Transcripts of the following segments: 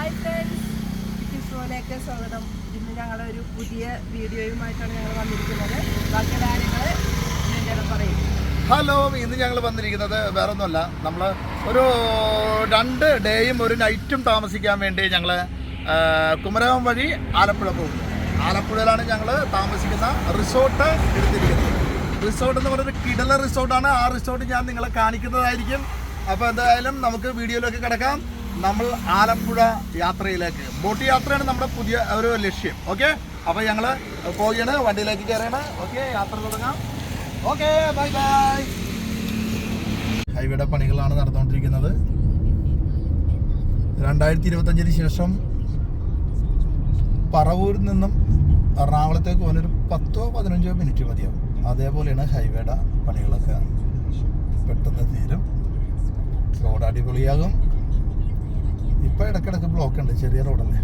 Hi friends. കിസ്റോയിലേക്ക് സ്വാഗതം. ഇന്ന് ഞങ്ങളൊരു പുതിയ വീഡിയോയുമായിട്ടാണ് ഞങ്ങൾ വന്നിരിക്കുന്നത്. ബാക്കി കാര്യങ്ങൾ പറയും. ഹലോ ഇന്ന് ഞങ്ങൾ വന്നിരിക്കുന്നത് വേറെ ഒന്നുമല്ല നമ്മൾ ഒരു രണ്ട് ഡേയും ഒരു നൈറ്റും താമസിക്കാൻ വേണ്ടി ഞങ്ങൾ കുമരകം വഴി ആലപ്പുഴ പോകും. ആലപ്പുഴയിലാണ് ഞങ്ങൾ താമസിക്കുന്ന റിസോർട്ട് എടുത്തിരിക്കുന്നത്. റിസോർട്ട് എന്ന് പറയുന്നത് കിടല റിസോർട്ടാണ്. ആ റിസോർട്ട് ഞാൻ നിങ്ങളെ കാണിക്കുന്നതായിരിക്കും. അപ്പോൾ എന്തായാലും നമുക്ക് വീഡിയോയിലൊക്കെ കിടക്കാം. നമ്മൾ ആലപ്പുഴ യാത്രയിലേക്ക്. ബോട്ട് യാത്രയാണ് നമ്മുടെ പുതിയ ഒരു ലക്ഷ്യം. ഓക്കെ? അപ്പോൾ ഞങ്ങൾ പോവുകയാണ്. വണ്ടിയിലേക്ക് കയറുകയാണ് ഓക്കെ യാത്ര തുടങ്ങാം. Okay bye bye. ഹൈവേയുടെ പണികളാണ് നടന്നുകൊണ്ടിരിക്കുന്നത്. രണ്ടായിരത്തി ഇരുപത്തഞ്ചിന് ശേഷം പറവൂരിൽ നിന്നും എറണാകുളത്തേക്ക് പോകാൻ ഒരു പത്തോ പതിനഞ്ചോ മിനിറ്റ് മതിയാവും. അതേപോലെയാണ് ഹൈവേയുടെ പണികളൊക്കെ. പെട്ടെന്ന് തീരും. റോഡ് അടിപൊളിയാകും. ഇപ്പം ഇടക്കിടക്ക് ബ്ലോക്ക് ഉണ്ട് ചെറിയ റോഡല്ലേ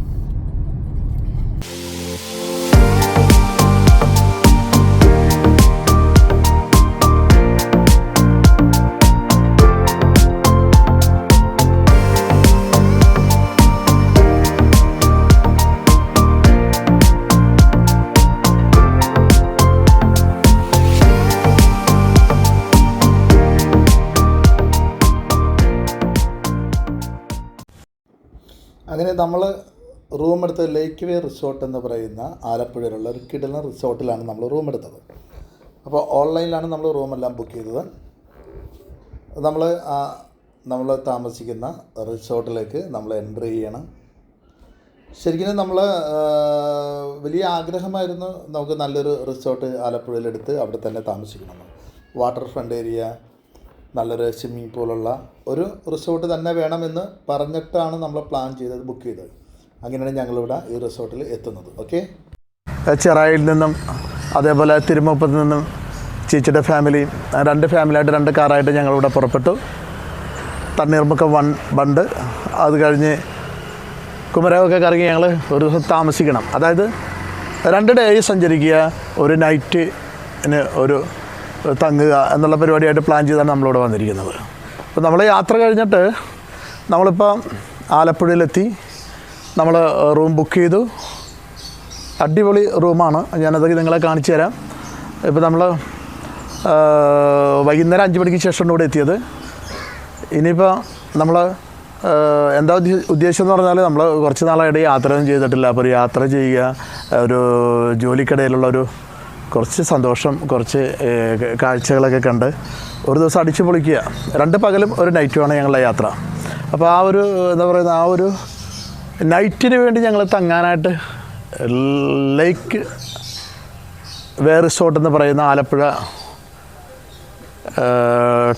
നമ്മൾ റൂം എടുത്ത ലേക്ക് വേ റിസോർട്ട് എന്ന് പറയുന്ന ആലപ്പുഴയിലുള്ള ഒരു കിടന്ന റിസോർട്ടിലാണ് നമ്മൾ റൂം എടുത്തത്. അപ്പോൾ ഓൺലൈനിലാണ് നമ്മൾ റൂമെല്ലാം ബുക്ക് ചെയ്തത്. നമ്മൾ നമ്മൾ താമസിക്കുന്ന റിസോർട്ടിലേക്ക് നമ്മൾ എന്റർ ചെയ്യണം. ശരിക്കും നമ്മൾ വലിയ ആഗ്രഹമായിരുന്നു നമുക്ക് നല്ലൊരു റിസോർട്ട് ആലപ്പുഴയിലെടുത്ത് അവിടെ തന്നെ താമസിക്കണം. വാട്ടർ ഫ്രണ്ട് ഏരിയ നല്ലൊരു സ്വിമ്മിംഗ് പൂളുള്ള ഒരു റിസോർട്ട് തന്നെ വേണമെന്ന് പറഞ്ഞിട്ടാണ് നമ്മൾ പ്ലാൻ ചെയ്തത് ബുക്ക് ചെയ്തത്. അങ്ങനെയാണ് ഞങ്ങളിവിടെ ഈ റിസോർട്ടിൽ എത്തുന്നത് ഓക്കെ ചെറായിൽ നിന്നും അതേപോലെ തിരുമുപ്പത്ത് നിന്നും ചേച്ചിയുടെ ഫാമിലി രണ്ട് ഫാമിലിയായിട്ട് രണ്ട് കാറായിട്ട് ഞങ്ങളിവിടെ പുറപ്പെട്ടു. Thanneermukkom one bund. അത് കഴിഞ്ഞ് കുമരകമൊക്കെ കറങ്ങി ഞങ്ങൾ ഒരു ദിവസം താമസിക്കണം. അതായത് രണ്ട് ഡേ സഞ്ചരിക്കുക ഒരു നൈറ്റിന് ഒരു തങ്ങുക എന്നുള്ള പരിപാടിയായിട്ട് പ്ലാൻ ചെയ്താണ് നമ്മളിവിടെ വന്നിരിക്കുന്നത്. അപ്പോൾ നമ്മൾ യാത്ര കഴിഞ്ഞിട്ട് നമ്മളിപ്പോൾ ആലപ്പുഴയിലെത്തി. നമ്മൾ റൂം ബുക്ക് ചെയ്തു. അടിപൊളി റൂമാണ് ഞാനത് നിങ്ങളെ കാണിച്ചു തരാം. ഇപ്പോൾ നമ്മൾ വൈകുന്നേരം അഞ്ച് മണിക്ക് ശേഷമാണ് ഇവിടെ എത്തിയത്. ഇനിയിപ്പോൾ നമ്മൾ എന്താ ഉദ്ദേശം എന്ന് പറഞ്ഞാൽ നമ്മൾ കുറച്ച് നാളായിട്ട് യാത്രയൊന്നും ചെയ്തിട്ടില്ല. അപ്പോൾ ഒരു യാത്ര ചെയ്യുക ഒരു ജോലിക്കിടയിലുള്ള ഒരു കുറച്ച് സന്തോഷം കുറച്ച് കാഴ്ചകളൊക്കെ കണ്ട് ഒരു ദിവസം അടിച്ചു പൊളിക്കുക. രണ്ട് പകലും ഒരു നൈറ്റുമാണ് ഞങ്ങളുടെ യാത്ര. അപ്പോൾ ആ ഒരു എന്താ പറയുന്നത് ആ ഒരു നൈറ്റിന് വേണ്ടി ഞങ്ങൾ തങ്ങാനായിട്ട് ലേക്ക് വേ റിസോർട്ട് എന്ന് പറയുന്ന ആലപ്പുഴ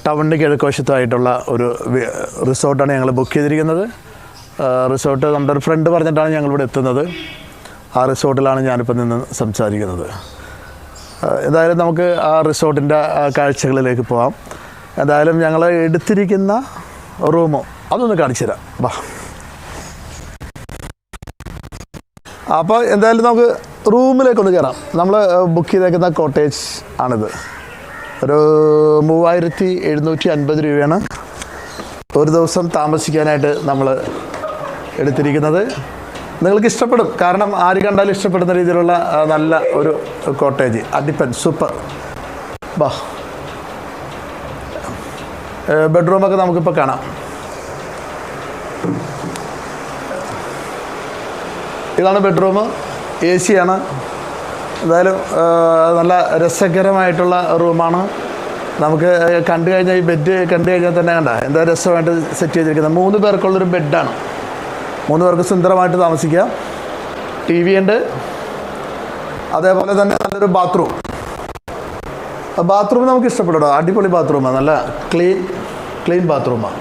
ടൗണിന് കിഴക്കുവശത്തായിട്ടുള്ള ഒരു റിസോർട്ടാണ് ഞങ്ങൾ ബുക്ക് ചെയ്തിരിക്കുന്നത്. റിസോർട്ട് നമ്മുടെ ഒരു ഫ്രണ്ട് പറഞ്ഞിട്ടാണ് ഞങ്ങളിവിടെ എത്തുന്നത്. ആ റിസോർട്ടിലാണ് ഞാനിപ്പോൾ നിന്ന് സംസാരിക്കുന്നത്. എന്തായാലും നമുക്ക് ആ റിസോർട്ടിന്റെ കാഴ്ചകളിലേക്ക് പോകാം എന്തായാലും ഞങ്ങൾ എടുത്തിരിക്കുന്ന റൂമോ അതൊന്ന് കാണിച്ചു തരാം. വാ. അപ്പോൾ എന്തായാലും നമുക്ക് റൂമിലേക്ക് ഒന്ന് കയറാം നമ്മൾ ബുക്ക് ചെയ്തേക്കുന്ന കോട്ടേജ് ആണിത്. ഒരു മൂവായിരത്തി എഴുന്നൂറ്റി അൻപത് രൂപയാണ് ഒരു ദിവസം താമസിക്കാനായിട്ട് നമ്മൾ എടുത്തിരിക്കുന്നത്. നിങ്ങൾക്ക് ഇഷ്ടപ്പെടും. കാരണം ആര് കണ്ടാലും ഇഷ്ടപ്പെടുന്ന രീതിയിലുള്ള നല്ല ഒരു കോട്ടേജ്. അടിപ്പൻ സൂപ്പർ. ബാ. ബെഡ്റൂമൊക്കെ നമുക്കിപ്പോൾ കാണാം. ഇതാണ് ബെഡ്റൂം. എ സിയാണ് എന്തായാലും നല്ല രസകരമായിട്ടുള്ള റൂമാണ്. നമുക്ക് കണ്ടു കഴിഞ്ഞാൽ ഈ ബെഡ് കണ്ടു കഴിഞ്ഞാൽ തന്നെ കണ്ട. എന്താ രസമായിട്ട് സെറ്റ് ചെയ്തിരിക്കുന്നത്. മൂന്ന് പേർക്കുള്ളൊരു ബെഡാണ്. മൂന്ന് പേർക്ക് സുന്ദരമായിട്ട് താമസിക്കാം. ടി വി ഉണ്ട്. അതേപോലെ തന്നെ നല്ലൊരു ബാത്റൂം ബാത്റൂം നമുക്ക് ഇഷ്ടപ്പെട്ടോ അടിപൊളി ബാത്റൂമാണ് നല്ല ക്ലീൻ ക്ലീൻ ബാത്റൂമാണ്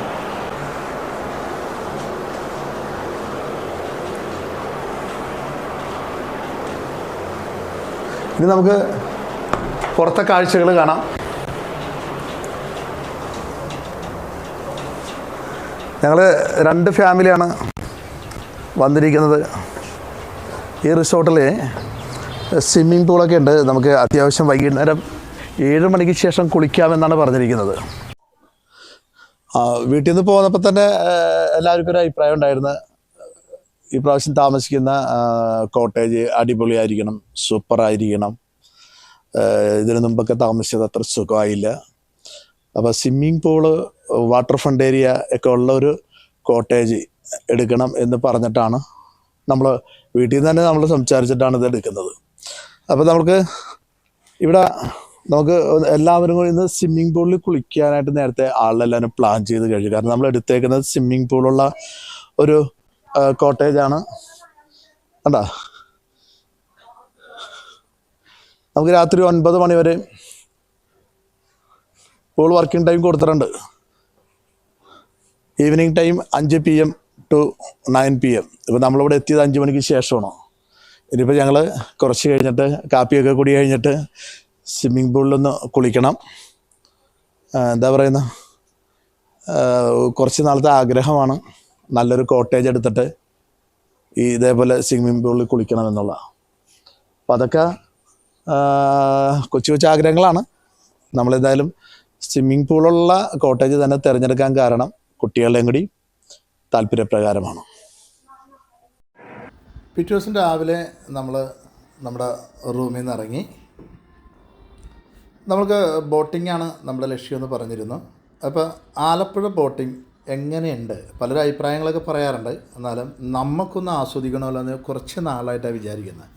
ഇനി നമുക്ക് പുറത്തെ കാഴ്ചകൾ കാണാം. ഞങ്ങൾ രണ്ട് ഫാമിലിയാണ് വന്നിരിക്കുന്നത്. ഈ റിസോർട്ടിൽ സ്വിമ്മിംഗ് പൂളൊക്കെ ഉണ്ട്. നമുക്ക് അത്യാവശ്യം വൈകുന്നേരം ഏഴ് മണിക്ക് ശേഷം കുളിക്കാമെന്നാണ് പറഞ്ഞിരിക്കുന്നത്. വീട്ടിൽ നിന്ന് പോന്നപ്പോൾ തന്നെ എല്ലാവർക്കും ഒരു അഭിപ്രായം ഉണ്ടായിരുന്നു. ഈ പ്രാവശ്യം താമസിക്കുന്ന കോട്ടേജ് അടിപൊളിയായിരിക്കണം സൂപ്പറായിരിക്കണം. ഇതിനു മുമ്പൊക്കെ താമസിച്ചത് അത്ര സുഖമായില്ല. അപ്പോൾ swimming pool water front area ഒക്കെ ഉള്ള ഒരു കോട്ടേജ് എടുക്കണം എന്ന് പറഞ്ഞിട്ടാണ് നമ്മൾ വീട്ടിൽ നിന്ന് തന്നെ നമ്മൾ സംസാരിച്ചിട്ടാണ് ഇത് എടുക്കുന്നത്. അപ്പോൾ നമുക്ക് ഇവിടെ നമുക്ക് എല്ലാവരും കൂടി ഇന്ന് സ്വിമ്മിംഗ് പൂളിൽ കുളിക്കാനായിട്ട് നേരത്തെ ആളെല്ലാവരും പ്ലാൻ ചെയ്ത് കഴിഞ്ഞു. കാരണം നമ്മൾ എടുത്തേക്കുന്നത് സ്വിമ്മിംഗ് പൂളുള്ള ഒരു കോട്ടേജാണ് കണ്ടാ? നമുക്ക് രാത്രി ഒൻപത് മണി വരെ പൂൾ വർക്കിംഗ് ടൈം കൊടുത്തിട്ടുണ്ട്. ഈവനിങ് ടൈം അഞ്ച് P M to nine P M ഇപ്പം നമ്മളിവിടെ എത്തിയത് അഞ്ച് മണിക്ക് ശേഷമാണോ? ഇനിയിപ്പോൾ ഞങ്ങൾ കുറച്ച് കഴിഞ്ഞിട്ട് കാപ്പിയൊക്കെ കൂടി കഴിഞ്ഞിട്ട് സ്വിമ്മിംഗ് പൂളിലൊന്ന് കുളിക്കണം. എന്താ പറയുന്ന? കുറച്ച് നാളത്തെ ആഗ്രഹമാണ്. നല്ലൊരു കോട്ടേജ് എടുത്തിട്ട് ഈ ഇതേപോലെ സ്വിമ്മിംഗ് പൂളിൽ കുളിക്കണം എന്നുള്ള. അപ്പം അതൊക്കെ കൊച്ചു കൊച്ചു ആഗ്രഹങ്ങളാണ്. നമ്മളെന്തായാലും സ്വിമ്മിംഗ് പൂളുള്ള കോട്ടേജ് തന്നെ തിരഞ്ഞെടുക്കാൻ കാരണം കുട്ടികളുടെയും കൂടി താല്പര്യപ്രകാരമാണ്. പിറ്റേ ദിവസം രാവിലെ നമ്മൾ നമ്മുടെ റൂമിൽ നിന്ന് ഇറങ്ങി. നമുക്ക് ബോട്ടിംഗ് ആണ് നമ്മുടെ ലക്ഷ്യമെന്ന് പറഞ്ഞിരുന്നു. അപ്പോൾ ആലപ്പുഴ ബോട്ടിംഗ് എങ്ങനെയുണ്ട്? പലരും അഭിപ്രായങ്ങളൊക്കെ പറയാറുണ്ട്. എന്നാലും നമുക്കൊന്ന് ആസ്വദിക്കണമല്ലോ എന്ന് കുറച്ച് നാളായിട്ടാണ് വിചാരിക്കുന്നത്.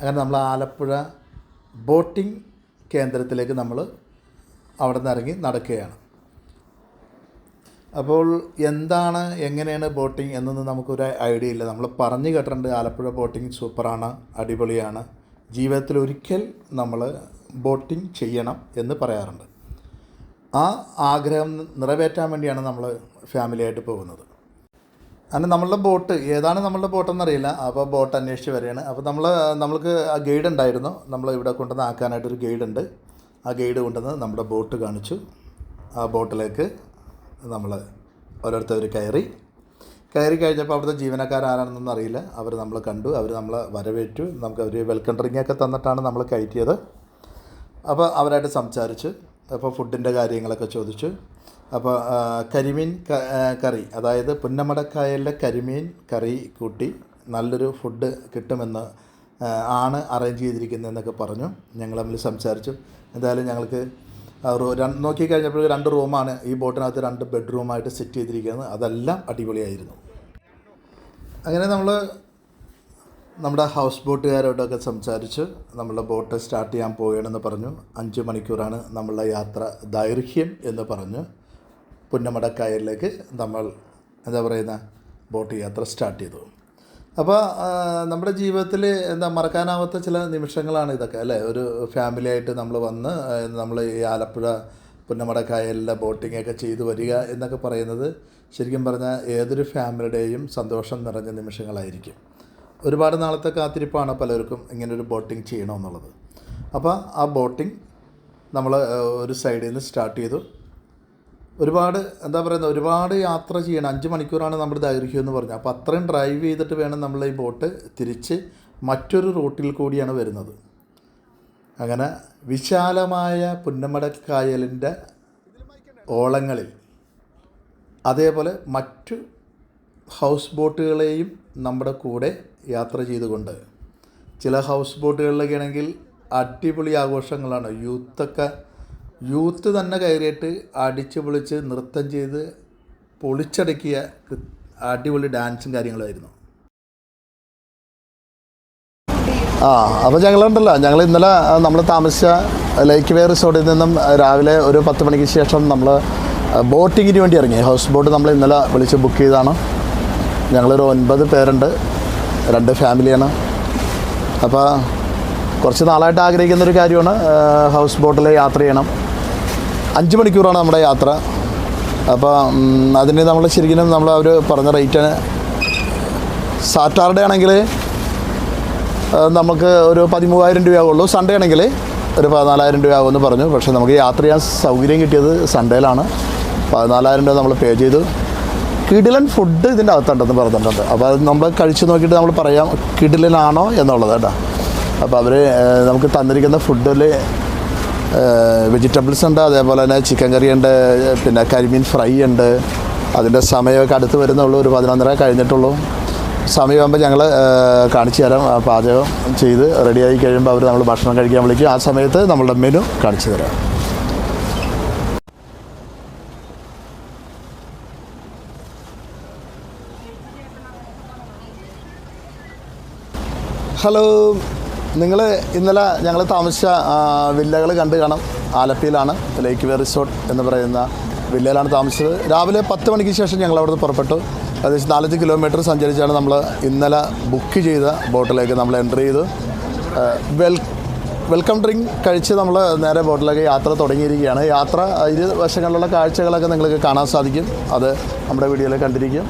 അങ്ങനെ നമ്മൾ ആലപ്പുഴ ബോട്ടിംഗ് കേന്ദ്രത്തിലേക്ക് നമ്മൾ അവിടെ നിന്ന് ഇറങ്ങി നടക്കുകയാണ്. അപ്പോൾ എന്താണ് എങ്ങനെയാണ് ബോട്ടിംഗ് എന്നൊന്നും നമുക്കൊരു ഐഡിയ ഇല്ല. നമ്മൾ പറഞ്ഞു കേട്ടിട്ടുണ്ട് ആലപ്പുഴ ബോട്ടിംഗ് സൂപ്പറാണ് അടിപൊളിയാണ്. ജീവിതത്തിൽ ഒരിക്കൽ നമ്മൾ ബോട്ടിംഗ് ചെയ്യണം എന്ന് പറയാറുണ്ട്. ആ ആഗ്രഹം നിറവേറ്റാൻ വേണ്ടിയാണ് നമ്മൾ ഫാമിലിയായിട്ട് പോകുന്നത്. അങ്ങനെ നമ്മളുടെ ബോട്ട് ഏതാണ് നമ്മളുടെ ബോട്ടെന്നറിയില്ല അപ്പോൾ ബോട്ട് അന്വേഷിച്ച് വരികയാണ്. അപ്പോൾ നമ്മൾ നമ്മൾക്ക് ആ ഗൈഡ് ഉണ്ടായിരുന്നു. നമ്മൾ ഇവിടെ കൊണ്ടുവന്ന് ആക്കാനായിട്ടൊരു ഗൈഡ് ഉണ്ട് ആ ഗൈഡ് കൊണ്ടുവന്ന് നമ്മുടെ ബോട്ട് കാണിച്ചു. ആ ബോട്ടിലേക്ക് നമ്മൾ ഓരോരുത്തർ കയറി. കയറി കഴിഞ്ഞപ്പോൾ അവിടുത്തെ ജീവനക്കാരാരാണെന്നൊന്നും അറിയില്ല. അവർ നമ്മൾ കണ്ടു. അവർ നമ്മളെ വരവേറ്റു. നമുക്ക് അവർ വെൽക്കം ഡ്രിങ്ക് ഒക്കെ തന്നിട്ടാണ് നമ്മൾ കയറ്റിയത്. അപ്പോൾ അവരായിട്ട് സംസാരിച്ച്. അപ്പോൾ ഫുഡിന്റെ കാര്യങ്ങളൊക്കെ ചോദിച്ചു. അപ്പോൾ കരിമീൻ കറി അതായത് പുന്നമടക്കായലിലെ കരിമീൻ കറി കൂട്ടി നല്ലൊരു ഫുഡ് കിട്ടുമെന്ന് ആണ് അറേഞ്ച് ചെയ്തിരിക്കുന്നതെന്നൊക്കെ പറഞ്ഞു. ഞങ്ങൾ തമ്മിൽ സംസാരിച്ചു. എന്തായാലും ഞങ്ങൾക്ക് നോക്കിക്കഴിഞ്ഞപ്പോൾ രണ്ട് റൂമാണ് ഈ ബോട്ടിനകത്ത് രണ്ട് ബെഡ്റൂമായിട്ട് സെറ്റ് ചെയ്തിരിക്കുന്നത്. അതെല്ലാം അടിപൊളിയായിരുന്നു. അങ്ങനെ നമ്മൾ നമ്മുടെ ഹൗസ് ബോട്ടുകാരോടൊക്കെ സംസാരിച്ച് നമ്മളുടെ ബോട്ട് സ്റ്റാർട്ട് ചെയ്യാൻ പോവുകയാണെന്ന് പറഞ്ഞു. അഞ്ച് മണിക്കൂറാണ് നമ്മളുടെ യാത്ര ദൈർഘ്യം എന്ന് പറഞ്ഞു പുന്നമടക്കായലിലേക്ക് നമ്മൾ എന്താ പറയുന്ന ബോട്ട് യാത്ര സ്റ്റാർട്ട് ചെയ്തു. അപ്പോൾ നമ്മുടെ ജീവിതത്തിൽ എന്താ മറക്കാനാവാത്ത ചില നിമിഷങ്ങളാണ് ഇതൊക്കെ അല്ലേ? ഒരു ഫാമിലി ആയിട്ട് നമ്മൾ വന്ന് നമ്മൾ ഈ ആലപ്പുഴ പുന്നമടക്കായലിലെ ബോട്ടിംഗ് ഒക്കെ ചെയ്തു വരിക എന്നൊക്കെ പറയുന്നത് ശരിക്കും പറഞ്ഞാൽ ഏതൊരു ഫാമിലിയുടെയും സന്തോഷം നിറഞ്ഞ നിമിഷങ്ങളായിരിക്കും. ഒരുപാട് നാളത്തെ കാത്തിരിപ്പാണ് പലർക്കും ഒരു ബോട്ടിംഗ് ചെയ്യണമെന്നുള്ളത് അപ്പോൾ ആ ബോട്ടിംഗ് നമ്മൾ ഒരു സൈഡിൽ നിന്ന് സ്റ്റാർട്ട് ചെയ്തു. ഒരുപാട് എന്താ പറയുന്നത് ഒരുപാട് യാത്ര ചെയ്യണം. അഞ്ച് മണിക്കൂറാണ് നമ്മൾ ദൈർഘ്യം എന്ന് പറഞ്ഞത്. അപ്പോൾ അത്രയും ഡ്രൈവ് ചെയ്തിട്ട് വേണം നമ്മൾ ഈ ബോട്ട് തിരിച്ച് മറ്റൊരു റൂട്ടിൽ കൂടിയാണ് വരുന്നത്. അങ്ങനെ വിശാലമായ പുന്നമടക്കായലിന്റെ ഓളങ്ങളിൽ അതേപോലെ മറ്റു ഹൗസ് ബോട്ടുകളെയും നമ്മുടെ കൂടെ യാത്ര ചെയ്തുകൊണ്ട്. ചില ഹൗസ് ബോട്ടുകളിലൊക്കെ ആണെങ്കിൽ അടിപൊളി ആഘോഷങ്ങളാണ്. യൂത്തൊക്കെ യൂത്ത് തന്നെ കയറിയിട്ട് അടിച്ച് പൊളിച്ച് നൃത്തം ചെയ്ത് പൊളിച്ചടക്കിയ അടിപൊളി ഡാൻസും കാര്യങ്ങളായിരുന്നു ആ അപ്പോൾ ഞങ്ങളുണ്ടല്ലോ. ഞങ്ങൾ ഇന്നലെ നമ്മൾ താമസിച്ച ലേക്ക് വേ റിസോർട്ടിൽ നിന്നും രാവിലെ ഒരു പത്ത് മണിക്ക് ശേഷം നമ്മൾ ബോട്ടിങ്ങിന് വേണ്ടി ഇറങ്ങി. ഹൗസ് ബോട്ട് നമ്മൾ ഇന്നലെ വിളിച്ച് ബുക്ക് ചെയ്തതാണ്. ഞങ്ങളൊരു ഒൻപത് പേരുണ്ട്. രണ്ട് ഫാമിലിയാണ്. അപ്പോൾ കുറച്ച് നാളായിട്ട് ആഗ്രഹിക്കുന്ന ഒരു കാര്യമാണ് ഹൗസ് ബോട്ടിൽ യാത്ര ചെയ്യണം. അഞ്ച് മണിക്കൂറാണ് നമ്മുടെ യാത്ര. അപ്പോൾ അതിന് നമ്മൾ ശരിക്കും നമ്മൾ അവർ പറഞ്ഞ റേറ്റ് സാറ്റർഡേ ആണെങ്കിൽ നമുക്ക് ഒരു പതിമൂവായിരം രൂപയാവുള്ളൂ. സൺഡേ ആണെങ്കിൽ ഒരു പതിനാലായിരം രൂപയാവുമെന്ന് പറഞ്ഞു. പക്ഷേ നമുക്ക് യാത്ര ചെയ്യാൻ സൗകര്യം കിട്ടിയത് സൺഡേയിലാണ്. പതിനാലായിരം രൂപ നമ്മൾ പേ ചെയ്തു. കിടിലൻ ഫുഡ് ഇതിന്റെ അകത്തുണ്ടെന്ന് പറഞ്ഞിട്ടുണ്ട്. അപ്പോൾ അത് നമ്മൾ കഴിച്ച് നോക്കിയിട്ട് നമ്മൾ പറയാം കിടിലനാണോ എന്നുള്ളത് കേട്ടോ. അപ്പോൾ അവർ നമുക്ക് തന്നിരിക്കുന്ന ഫുഡിൽ വെജിറ്റബിൾസ് ഉണ്ട് അതേപോലെ തന്നെ ചിക്കൻ കറി ഉണ്ട് പിന്നെ കരിമീൻ ഫ്രൈ ഉണ്ട്. അതിന്റെ സമയമൊക്കെ അടുത്ത് വരുന്നുള്ളൂ ഒരു പതിനൊന്നര കഴിഞ്ഞിട്ടുള്ളൂ. സമയമാകുമ്പോൾ ഞങ്ങൾ കാണിച്ചു തരാം പാചകം ചെയ്ത് റെഡിയായി കഴിയുമ്പോൾ അവർ നമ്മൾ ഭക്ഷണം കഴിക്കാൻ വിളിക്കും. ആ സമയത്ത് നമ്മളുടെ മെനു കാണിച്ചു തരാം. ഹലോ നിങ്ങൾ ഇന്നലെ ഞങ്ങൾ താമസിച്ച വില്ലകൾ കണ്ട് കാണാം. ആലപ്പിയിലാണ് ലേക്ക് വേ റിസോർട്ട് എന്ന് പറയുന്ന വില്ലയിലാണ് താമസിച്ചത്. രാവിലെ പത്ത് മണിക്ക് ശേഷം ഞങ്ങൾ അവിടുന്ന് പുറപ്പെട്ടു. ഏകദേശം നാലഞ്ച് കിലോമീറ്റർ സഞ്ചരിച്ചാണ് നമ്മൾ ഇന്നലെ ബുക്ക് ചെയ്ത ബോട്ടിലേക്ക് നമ്മൾ എന്റർ ചെയ്തു. വെൽ വെൽക്കം ഡ്രിങ്ക് കഴിച്ച് നമ്മൾ നേരെ ബോട്ടിലേക്ക് യാത്ര തുടങ്ങിയിരിക്കുകയാണ്. യാത്ര ഇരു വശങ്ങളിലുള്ള കാഴ്ചകളൊക്കെ നിങ്ങൾക്ക് കാണാൻ സാധിക്കും. അത് നമ്മുടെ വീഡിയോയിൽ കണ്ടിരിക്കും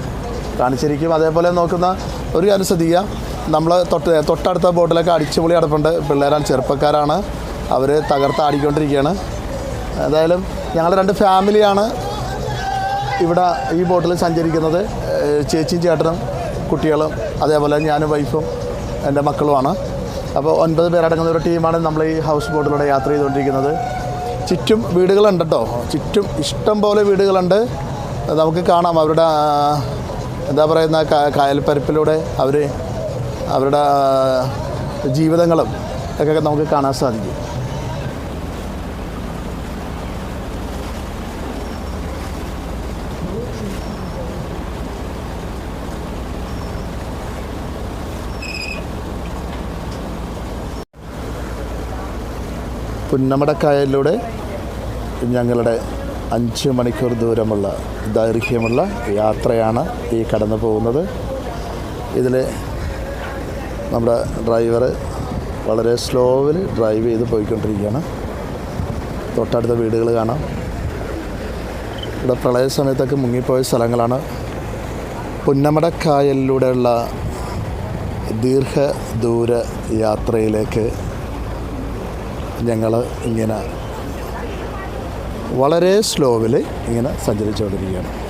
കാണിച്ചിരിക്കും. അതേപോലെ നോക്കുന്ന ഒരു കാര്യം ശ്രദ്ധിക്കുക. നമ്മൾ തൊട്ട് തൊട്ടടുത്ത ബോട്ടിലൊക്കെ അടിച്ചുപൊളി അടപ്പുണ്ട് പിള്ളേരാണ് ചെറുപ്പക്കാരാണ്. അവർ തകർത്ത് ആടിക്കൊണ്ടിരിക്കുകയാണ്. ഏതായാലും ഞങ്ങൾ രണ്ട് ഫാമിലിയാണ് ഇവിടെ ഈ ബോട്ടിൽ സഞ്ചരിക്കുന്നത്. ചേച്ചിയും ചേട്ടനും കുട്ടികളും അതേപോലെ ഞാനും വൈഫും എന്റെ മക്കളുമാണ്. അപ്പോൾ ഒൻപത് പേരടങ്ങുന്ന ഒരു ടീമാണ് നമ്മൾ ഈ ഹൗസ് ബോട്ടിലൂടെ യാത്ര ചെയ്തുകൊണ്ടിരിക്കുന്നത്. ചുറ്റും വീടുകളുണ്ട് കേട്ടോ. ചുറ്റും ഇഷ്ടം പോലെ വീടുകളുണ്ട്. നമുക്ക് കാണാം അവരുടെ എന്താ പറയുന്ന കായൽപ്പരപ്പിലൂടെ അവർ അവരുടെ ജീവിതങ്ങളും ഒക്കെ നമുക്ക് കാണാൻ സാധിക്കും. പുന്നമടക്കായലിലൂടെ ഞങ്ങളുടെ അഞ്ച് മണിക്കൂർ ദൂരമുള്ള ദൈർഘ്യമുള്ള യാത്രയാണ് ഈ കടന്നു പോകുന്നത്. ഇതിൽ നമ്മുടെ ഡ്രൈവർ വളരെ സ്ലോവിൽ ഡ്രൈവ് ചെയ്ത് പോയിക്കൊണ്ടിരിക്കുകയാണ്. തൊട്ടടുത്ത വീടുകൾ കാണാം. ഇവിടെ പ്രളയ സമയത്തൊക്കെ മുങ്ങിപ്പോയ സ്ഥലങ്ങളാണ്. പുന്നമടക്കായലിലൂടെയുള്ള ദീർഘദൂര യാത്രയിലേക്ക് ഞങ്ങൾ ഇങ്ങനെ വളരെ സ്ലോവിൽ ഇങ്ങനെ സഞ്ചരിച്ചുകൊണ്ടിരിക്കുകയാണ്.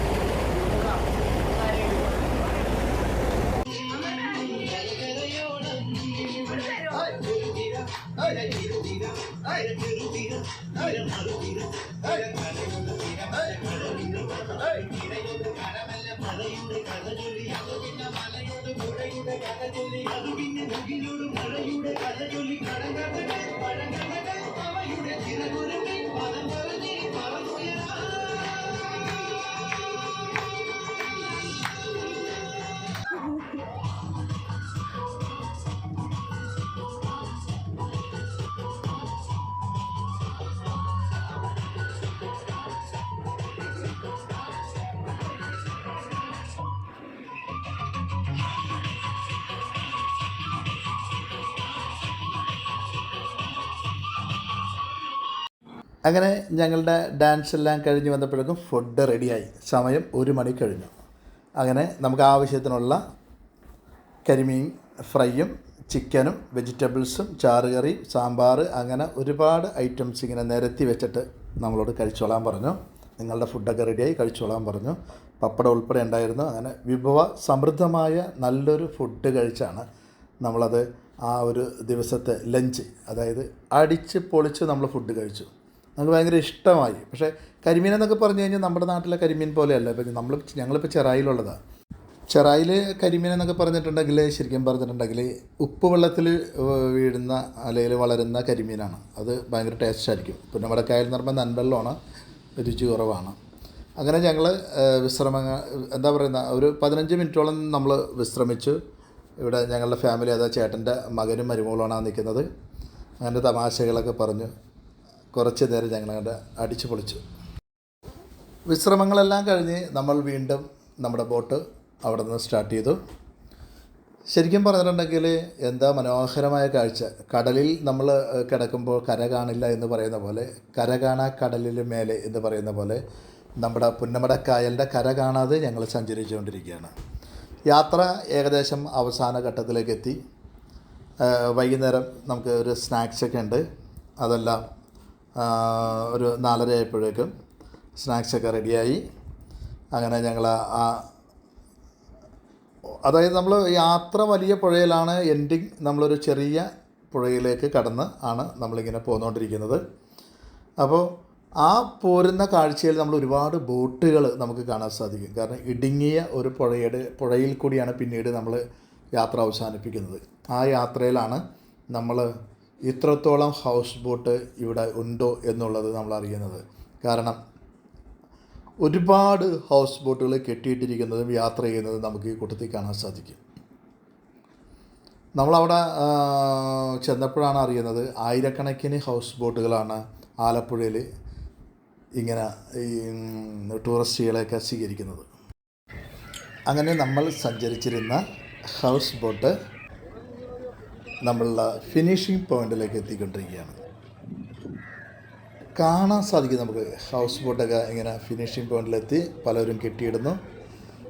അങ്ങനെ ഞങ്ങളുടെ ഡാൻസ് എല്ലാം കഴിഞ്ഞ് വന്നപ്പോഴേക്കും ഫുഡ് റെഡിയായി സമയം ഒരു മണി കഴിഞ്ഞു. അങ്ങനെ നമുക്ക് ആവശ്യത്തിനുള്ള കരിമീൻ ഫ്രൈയും ചിക്കനും വെജിറ്റബിൾസും ചാറുകറി സാമ്പാർ അങ്ങനെ ഒരുപാട് ഐറ്റംസ് ഇങ്ങനെ നിരത്തി വെച്ചിട്ട് നമ്മളോട് കഴിച്ചോളാൻ പറഞ്ഞു. നിങ്ങളുടെ ഫുഡൊക്കെ റെഡിയായി കഴിച്ചോളാൻ പറഞ്ഞു. പപ്പടം ഉൾപ്പെടെ ഉണ്ടായിരുന്നു. അങ്ങനെ വിഭവ സമൃദ്ധമായ നല്ലൊരു ഫുഡ് കഴിച്ചാണ് നമ്മളത് ആ ഒരു ദിവസത്തെ ലഞ്ച് അതായത് അടിച്ച് പൊളിച്ച് നമ്മൾ ഫുഡ് കഴിച്ചു. നമുക്ക് ഭയങ്കര ഇഷ്ടമായി. പക്ഷേ കരിമീൻ എന്നൊക്കെ പറഞ്ഞു കഴിഞ്ഞാൽ നമ്മുടെ നാട്ടിലെ കരിമീൻ പോലെയല്ല. ഇപ്പം നമ്മൾ ഞങ്ങളിപ്പോൾ ചെറായിലുള്ളതാണ് ചെറായിൽ കരിമീൻ എന്നൊക്കെ പറഞ്ഞിട്ടുണ്ടെങ്കിൽ ശരിക്കും പറഞ്ഞിട്ടുണ്ടെങ്കിൽ ഉപ്പ് വെള്ളത്തിൽ വീഴുന്ന അല്ലെങ്കിൽ വളരുന്ന കരിമീനാണ്. അത് ഭയങ്കര ടേസ്റ്റ് ആയിരിക്കും. പിന്നെ നമ്മുടെ കായൽ എന്ന് പറയുമ്പോൾ നൻവെള്ളമാണ് രുചി കുറവാണ്. അങ്ങനെ ഞങ്ങൾ വിശ്രമങ്ങൾ എന്താ പറയുന്ന ഒരു പതിനഞ്ച് മിനിറ്റോളം നമ്മൾ വിശ്രമിച്ചു. ഇവിടെ ഞങ്ങളുടെ ഫാമിലി അതാ ചേട്ടന്റെ മകനും മരുമകളാണ് നിൽക്കുന്നത്. അങ്ങനെ തമാശകളൊക്കെ പറഞ്ഞു. കുറച്ച് നേരം ഞങ്ങളങ്ങോട്ട് അടിച്ചു പൊളിച്ചു. വിശ്രമങ്ങളെല്ലാം കഴിഞ്ഞ് നമ്മൾ വീണ്ടും നമ്മുടെ ബോട്ട് അവിടെ നിന്ന് സ്റ്റാർട്ട് ചെയ്തു. ശരിക്കും പറഞ്ഞിട്ടുണ്ടെങ്കിൽ എന്താ മനോഹരമായ കാഴ്ച. കടലിൽ നമ്മൾ കിടക്കുമ്പോൾ കര കാണില്ല എന്ന് പറയുന്ന പോലെ കര കാണാ കടലിൽ മേലെ എന്ന് പറയുന്ന പോലെ നമ്മുടെ പുന്നമടക്കായലിന്റെ കര കാണാതെ ഞങ്ങൾ സഞ്ചരിച്ചുകൊണ്ടിരിക്കുകയാണ്. യാത്ര ഏകദേശം അവസാന ഘട്ടത്തിലേക്ക് എത്തി. വൈകുന്നേരം നമുക്ക് ഒരു സ്നാക്സൊക്കെ ഉണ്ട്. അതെല്ലാം ഒരു നാലര ആയപ്പോഴേക്കും സ്നാക്സൊക്കെ റെഡിയായി അങ്ങനെ ഞങ്ങൾ ആ അതായത് നമ്മൾ യാത്ര വലിയ പുഴയിലാണ് എൻഡിങ് നമ്മളൊരു ചെറിയ പുഴയിലേക്ക് കടന്ന് ആണ് നമ്മളിങ്ങനെ പോന്നുകൊണ്ടിരിക്കുന്നത് അപ്പോൾ ആ പോരുന്ന കാഴ്ചയിൽ നമ്മൾ ഒരുപാട് ബോട്ടുകൾ നമുക്ക് കാണാൻ സാധിക്കും. കാരണം ഇടുങ്ങിയ ഒരു പുഴയുടെ പുഴയിൽ കൂടിയാണ് പിന്നീട് നമ്മൾ യാത്ര അവസാനിപ്പിക്കുന്നത്. ആ യാത്രയിലാണ് നമ്മൾ ഇത്രത്തോളം ഹൗസ് ബോട്ട് ഇവിടെ ഉണ്ടോ എന്നുള്ളത് നമ്മൾ അറിയുന്നത്. കാരണം ഒരുപാട് ഹൗസ് ബോട്ടുകൾ കെട്ടിയിട്ടിരിക്കുന്നതും യാത്ര ചെയ്യുന്നതും നമുക്ക് ഈ കൂട്ടത്തിൽ കാണാൻ സാധിക്കും. നമ്മളവിടെ ചെന്നപ്പോഴാണ് അറിയുന്നത് ആയിരക്കണക്കിന് ഹൗസ് ബോട്ടുകളാണ് ആലപ്പുഴയിൽ ഇങ്ങനെ ഈ ടൂറിസ്റ്റുകളെയൊക്കെ സ്വീകരിക്കുന്നത്. അങ്ങനെ നമ്മൾ സഞ്ചരിച്ചിരുന്ന ഹൗസ് ബോട്ട് നമ്മളുടെ ഫിനിഷിംഗ് പോയിന്റിലേക്ക് എത്തിക്കൊണ്ടിരിക്കുകയാണ്. കാണാൻ സാധിക്കും നമുക്ക് ഹൗസ് ബോട്ടൊക്കെ ഇങ്ങനെ ഫിനിഷിംഗ് പോയിന്റിലെത്തി പലരും കെട്ടിയിടുന്നു.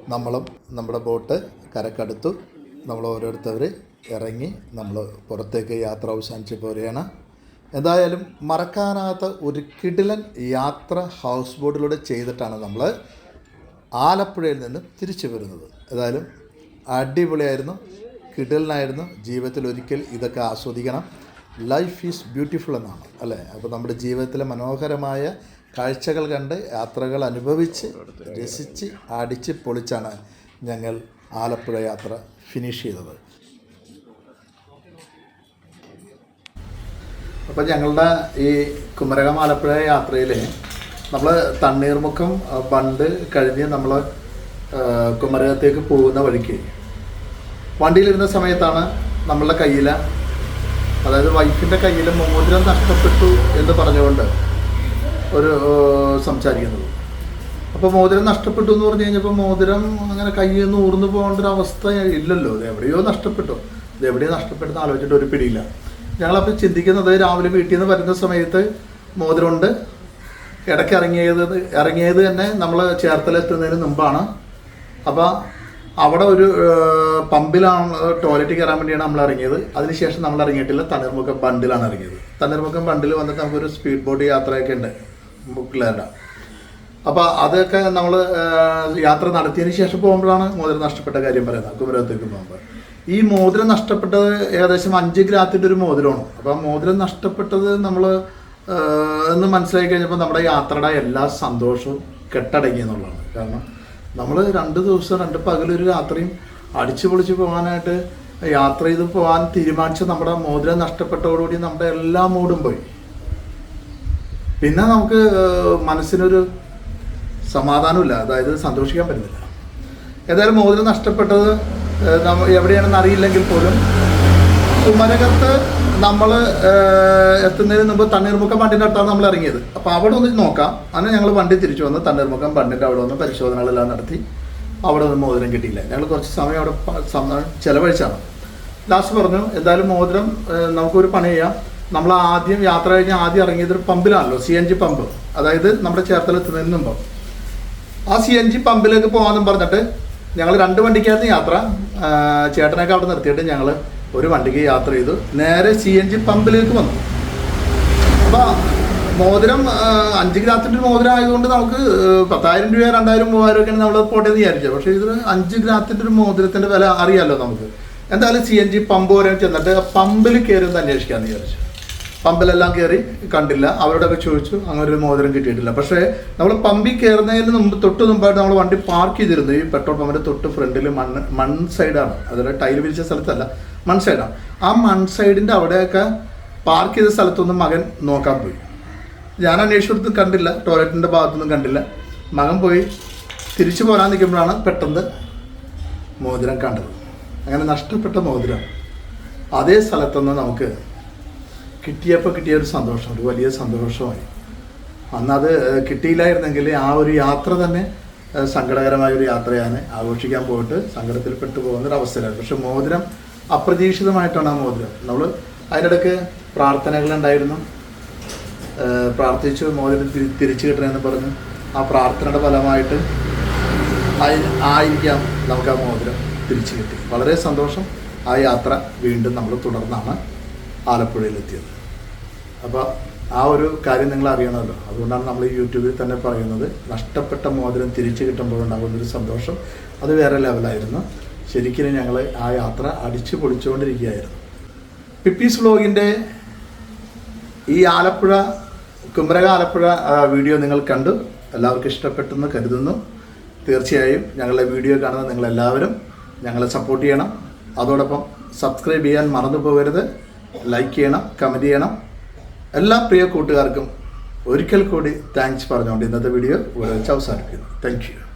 നമ്മളും നമ്മുടെ ബോട്ട് കരക്കടുത്തു. നമ്മൾ ഓരോരുത്തർ ഇറങ്ങി നമ്മൾ പുറത്തേക്ക് യാത്ര അവസാനിച്ച് പോരുകയാണ് എന്തായാലും മറക്കാനാകാത്ത ഒരു കിടിലൻ യാത്ര ഹൗസ് ബോട്ടിലൂടെ ചെയ്തിട്ടാണ് നമ്മൾ ആലപ്പുഴയിൽ നിന്ന് തിരിച്ചു വരുന്നത്. ഏതായാലും അടിപൊളിയായിരുന്നു. കിടലിനായിരുന്നു. ജീവിതത്തിൽ ഒരിക്കൽ ഇതൊക്കെ ആസ്വദിക്കണം. ലൈഫ് ഈസ് ബ്യൂട്ടിഫുൾ എന്നാണ് അല്ലേ? അപ്പോൾ നമ്മുടെ ജീവിതത്തിലെ മനോഹരമായ കാഴ്ചകൾ കണ്ട് യാത്രകൾ അനുഭവിച്ച് രസിച്ച് അടിച്ച് പൊളിച്ചാണ് ഞങ്ങൾ ആലപ്പുഴ യാത്ര ഫിനിഷ് ചെയ്തത്. അപ്പോൾ ഞങ്ങളുടെ ഈ കുമരകം ആലപ്പുഴ യാത്രയിൽ നമ്മൾ തണ്ണീർമുഖം ബണ്ട് കഴിഞ്ഞ് നമ്മൾ കുമരകത്തേക്ക് പോകുന്ന വഴിക്ക് വണ്ടിയിലിരുന്ന സമയത്താണ് നമ്മളുടെ കയ്യിൽ അതായത് വൈഫിന്റെ കയ്യിൽ മോതിരം നഷ്ടപ്പെട്ടു എന്ന് പറഞ്ഞുകൊണ്ട് ഒരു സംസാരിക്കുന്നത്. അപ്പോൾ മോതിരം നഷ്ടപ്പെട്ടു എന്ന് പറഞ്ഞു കഴിഞ്ഞപ്പോൾ മോതിരം അങ്ങനെ കയ്യിൽ നിന്ന് ഊർന്നു പോകേണ്ട ഒരു അവസ്ഥ ഇല്ലല്ലോ. എവിടെയോ നഷ്ടപ്പെട്ടു. എവിടെയോ നഷ്ടപ്പെട്ടെന്ന് ആലോചിച്ചിട്ട് ഒരു പിടിയില്ല. ഞങ്ങളപ്പോൾ ചിന്തിക്കുന്നത് രാവിലെ വീട്ടിൽ നിന്ന് വരുന്ന സമയത്ത് മോതിരമുണ്ട്. ഇടയ്ക്ക് ഇറങ്ങിയത് ഇറങ്ങിയത് തന്നെ നമ്മൾ ചേർത്തലെത്തുന്നതിന് മുമ്പാണ്. അപ്പോൾ അവിടെ ഒരു പമ്പിലാണ് ടോയ്ലറ്റ് കയറാൻ വേണ്ടിയാണ് നമ്മൾ ഇറങ്ങിയത്. അതിനുശേഷം നമ്മൾ ഇറങ്ങിയിട്ടില്ല. തണ്ണീർമുക്കം ബണ്ടിലാണ് ഇറങ്ങിയത്. തണ്ണീർമുക്കം ബണ്ടിൽ വന്നിട്ട് നമുക്കൊരു സ്പീഡ് ബോട്ട് യാത്രയൊക്കെ ഉണ്ട്. ബുക്കിലേണ്ട. അപ്പോൾ അതൊക്കെ നമ്മൾ യാത്ര നടത്തിയതിന് ശേഷം പോകുമ്പോഴാണ് മോതിരം നഷ്ടപ്പെട്ട കാര്യം പറയുന്നത്. കുമരകത്തേക്ക് പോകുമ്പോൾ ഈ മോതിരം നഷ്ടപ്പെട്ടത് ഏകദേശം അഞ്ച് ഗ്രാത്തിന്റെ ഒരു മോതിരമാണ്. അപ്പോൾ ആ മോതിരം നഷ്ടപ്പെട്ടത് നമ്മൾ എന്ന് മനസ്സിലാക്കി കഴിഞ്ഞപ്പോൾ നമ്മുടെ യാത്രയുടെ എല്ലാ സന്തോഷവും കെട്ടടങ്ങി എന്നുള്ളതാണ്. കാരണം നമ്മൾ രണ്ട് ദിവസം രണ്ട് പകലൊരു രാത്രിയും അടിച്ചു പൊളിച്ച് പോകാനായിട്ട് യാത്ര ചെയ്ത് പോകാൻ തീരുമാനിച്ച നമ്മുടെ മോതിരം നഷ്ടപ്പെട്ടതോടുകൂടി നമ്മുടെ എല്ലാ മൂടും പോയി. പിന്നെ നമുക്ക് മനസ്സിനൊരു സമാധാനമില്ല അതായത് സന്തോഷിക്കാൻ പറ്റുന്നില്ല. ഏതായാലും മോതിരം നഷ്ടപ്പെട്ടത് എവിടെയാണെന്ന് അറിയില്ലെങ്കിൽ പോലും കുമരകത്ത് നമ്മൾ എത്തുന്നതിന് മുമ്പ് തണ്ണീർമുക്കം ബണ്ടിന്റെ അടുത്താണ് നമ്മൾ ഇറങ്ങിയത്. അപ്പോൾ അവിടെ ഒന്ന് നോക്കാം. അങ്ങനെ ഞങ്ങൾ വണ്ടി തിരിച്ചു വന്ന് തണ്ണീർമുക്കം ബണ്ടിന്റെ അവിടെ വന്ന് പരിശോധനകളെല്ലാം നടത്തി അവിടെ നിന്ന് മോതിരം കിട്ടിയില്ല. ഞങ്ങൾ കുറച്ച് സമയം അവിടെ ചിലവഴിച്ചാണ്. ലാസ്റ്റ് പറഞ്ഞു എന്തായാലും മോതിരം നമുക്കൊരു പണി ചെയ്യാം. നമ്മൾ ആദ്യം യാത്ര കഴിഞ്ഞ് ആദ്യം ഇറങ്ങിയത് ഒരു പമ്പിലാണല്ലോ സി എൻ ജി പമ്പ്. അതായത് നമ്മുടെ ചേർത്തലെത്തുന്നതിന് മുമ്പ്. ആ സി എൻ ജി പമ്പിലേക്ക് പോകാമെന്നും പറഞ്ഞിട്ട് ഞങ്ങൾ രണ്ട് വണ്ടിക്കായിരുന്നു യാത്ര ചേട്ടനൊക്കെ അവിടെ നിർത്തിയിട്ട് ഞങ്ങൾ ഒരു വണ്ടിക്ക് യാത്ര ചെയ്ത്. നേരെ സി എൻ ജി പമ്പിലേക്ക് വന്നു. അപ്പോൾ മോതിരം അഞ്ച് ഗ്രാത്തിന്റെ മോതിരം ആയതുകൊണ്ട് നമുക്ക് പത്തായിരം രൂപ രണ്ടായിരം മൂവായിരം ഒക്കെയാണ് നമ്മൾ പോട്ടെ വിചാരിച്ചത്. പക്ഷേ ഇത് അഞ്ച് ഗ്രാത്തിന്റെ ഒരു മോതിരത്തിന്റെ വില അറിയാമല്ലോ നമുക്ക്. എന്തായാലും സി എൻ ജി പമ്പ് വരെ ചെന്നിട്ട് പമ്പിൽ കയറി ഒന്ന് അന്വേഷിക്കാമെന്ന് വിചാരിച്ചു. പമ്പിലെല്ലാം കയറി കണ്ടില്ല. അവരോടൊക്കെ ചോദിച്ചു അങ്ങനെ ഒരു മോതിരം കിട്ടിയിട്ടില്ല. പക്ഷേ നമ്മൾ പമ്പിൽ കയറുന്നതിന് മുമ്പ് തൊട്ട് മുമ്പായിട്ട് നമ്മൾ വണ്ടി പാർക്ക് ചെയ്തിരുന്നു. ഈ പെട്രോൾ പമ്പിന്റെ തൊട്ട് ഫ്രണ്ടിൽ മണ്ണ് മൺ സൈഡാണ്. അതായത് ടൈൽ വിരിച്ച സ്ഥലത്തല്ല. മൺ സൈഡാണ് ആ മൺസൈഡിന്റെ അവിടെയൊക്കെ പാർക്ക് ചെയ്ത സ്ഥലത്തൊന്നും മകൻ നോക്കാൻ പോയി. ഞാൻ അന്വേഷിച്ചിടത്തും കണ്ടില്ല ടോയ്ലറ്റിന്റെ ഭാഗത്തൊന്നും കണ്ടില്ല. മകൻ പോയി തിരിച്ചു പോരാൻ നിൽക്കുമ്പോഴാണ് പെട്ടെന്ന് മോതിരം കണ്ടത്. അങ്ങനെ നഷ്ടപ്പെട്ട മോതിരം. അതേ സ്ഥലത്തുനിന്ന് നമുക്ക് കിട്ടിയപ്പോൾ കിട്ടിയ ഒരു സന്തോഷം ഒരു വലിയ സന്തോഷമായി. അന്ന് അത് ഏഹ്, കിട്ടിയില്ലായിരുന്നെങ്കിൽ ആ ഒരു യാത്ര തന്നെ സങ്കടകരമായ ഒരു യാത്രയാണ് ആഘോഷിക്കാൻ പോയിട്ട് സങ്കടത്തിൽപ്പെട്ടു പോകുന്ന ഒരു അവസരമാണ് പക്ഷെ മോതിരം അപ്രതീക്ഷിതമായിട്ടാണ് ആ മോതിരം. നമ്മൾ അതിനിടയ്ക്ക് പ്രാർത്ഥനകളുണ്ടായിരുന്നു പ്രാർത്ഥിച്ചു മോതിരം തിരി- തിരിച്ചു കിട്ടണമെന്ന് പറഞ്ഞു. ആ പ്രാർത്ഥനയുടെ ഫലമായിട്ട് ആയി- ആയിരിക്കാം നമുക്ക് ആ മോതിരം തിരിച്ചു കിട്ടി. വളരെ സന്തോഷം ആ യാത്ര വീണ്ടും നമ്മൾ തുടർന്നാണ് ആലപ്പുഴയിലെത്തിയത്. അപ്പോൾ ആ ഒരു കാര്യം നിങ്ങൾ അറിയണമല്ലോ. അതുകൊണ്ടാണ് നമ്മൾ യൂട്യൂബിൽ തന്നെ പറയുന്നത്. നഷ്ടപ്പെട്ട മോതിരം തിരിച്ചു കിട്ടുമ്പോൾ ഉണ്ടാകുന്നൊരു സന്തോഷം അത് വേറെ ലെവലായിരുന്നു ശരിക്കും ഞങ്ങൾ ആ യാത്ര അടിച്ചു പൊളിച്ചുകൊണ്ടിരിക്കുകയായിരുന്നു. പിപ്പീസ് വ്ളോഗിന്റെ ഈ ആലപ്പുഴ കുമരക ആലപ്പുഴ വീഡിയോ നിങ്ങൾ കണ്ടു. എല്ലാവർക്കും ഇഷ്ടപ്പെട്ടെന്ന് കരുതുന്നു. തീർച്ചയായും ഞങ്ങളുടെ വീഡിയോ കാണുന്ന നിങ്ങളെല്ലാവരും ഞങ്ങളെ സപ്പോർട്ട് ചെയ്യണം. അതോടൊപ്പം സബ്സ്ക്രൈബ് ചെയ്യാൻ മറന്നു പോകരുത്. ലൈക്ക് ചെയ്യണം കമന്റ് ചെയ്യണം. എല്ലാ പ്രിയ കൂട്ടുകാർക്കും ഒരിക്കൽ കൂടി താങ്ക്സ് പറഞ്ഞുകൊണ്ട് ഇന്നത്തെ വീഡിയോ വെച്ച് അവസാനിപ്പിക്കുന്നു. Thank you